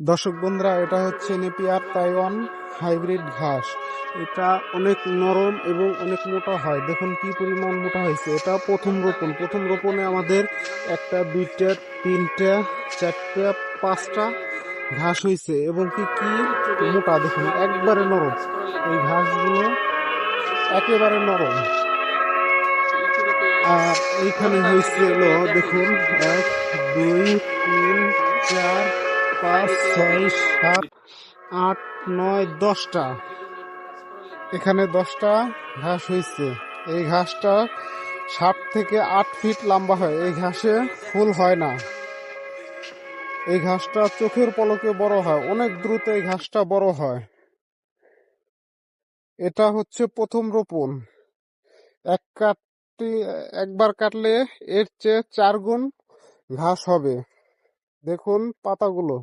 দর্শক বন্ধুরা, এটা হচ্ছে নেপিয়ার তাইওয়ান হাইব্রিড ঘাস। এটা অনেক নরম এবং অনেক মোটা হয়। দেখুন কি পরিমাণ মোটা হয়েছে। এটা প্রথম রোপণ। প্রথম রোপণে আমাদের একটা, দুইটা, তিনটা, চারটা, পাঁচটা ঘাস হয়েছে এবং কি কি মোটা, দেখুন, একবারে নরম। এই ঘাসগুলো একেবারে নরম। আর এইখানে হয়েছিল, দেখুন, এক, দুই, তিন, চার পাঁচ, ছয়, সাত, আট, নয়, দশটা। এখানে দশটা ঘাস হয়েছে এই ঘাসটা সাত থেকে আট ফিট লম্বা হয়। এই ঘাসে ফুল হয় না। এই ঘাসটা চোখের পলকে বড় হয়। অনেক দ্রুত এই ঘাসটা বড় হয়। এটা হচ্ছে প্রথম রোপণ। এক কাটটি একবার কাটলে এর চেয়ে চার গুণ ঘাস হবে। দেখুন পাতাগুলো।